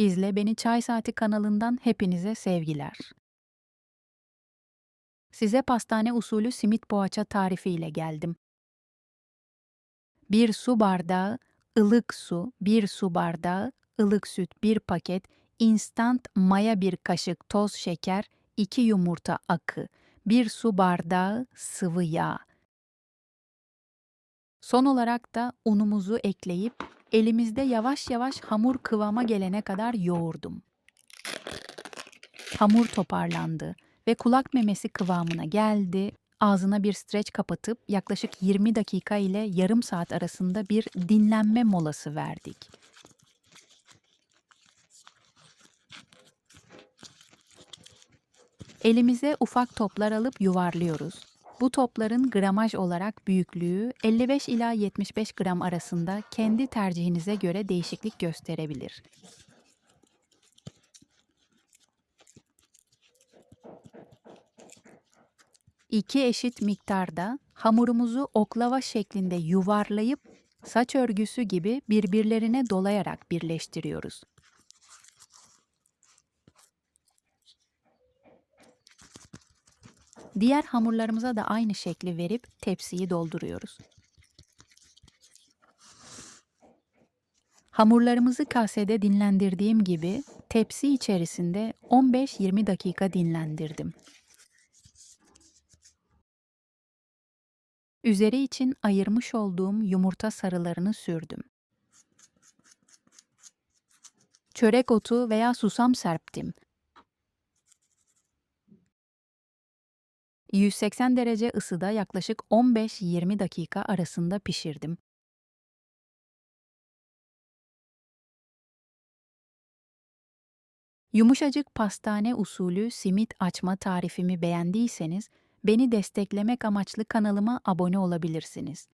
İzle Beni Çay Saati kanalından hepinize sevgiler. Size pastane usulü simit poğaça tarifiyle geldim. 1 su bardağı ılık su, 1 su bardağı ılık süt, 1 paket instant maya 1 kaşık toz şeker, 2 yumurta akı, 1 su bardağı sıvı yağ. Son olarak da unumuzu ekleyip elimizde yavaş yavaş hamur kıvama gelene kadar yoğurdum. Hamur toparlandı ve kulak memesi kıvamına geldi. Ağzına bir streç kapatıp yaklaşık 20 dakika ile yarım saat arasında bir dinlenme molası verdik. Elimize ufak toplar alıp yuvarlıyoruz. Bu topların gramaj olarak büyüklüğü 55 ila 75 gram arasında kendi tercihinize göre değişiklik gösterebilir. İki eşit miktarda hamurumuzu oklava şeklinde yuvarlayıp saç örgüsü gibi birbirlerine dolayarak birleştiriyoruz. Diğer hamurlarımıza da aynı şekli verip tepsiyi dolduruyoruz. Hamurlarımızı kasede dinlendirdiğim gibi tepsi içerisinde 15-20 dakika dinlendirdim. Üzeri için ayırmış olduğum yumurta sarılarını sürdüm. Çörek otu veya susam serptim. 180 derece ısıda yaklaşık 15-20 dakika arasında pişirdim. Yumuşacık pastane usulü simit açma tarifimi beğendiyseniz beni desteklemek amaçlı kanalıma abone olabilirsiniz.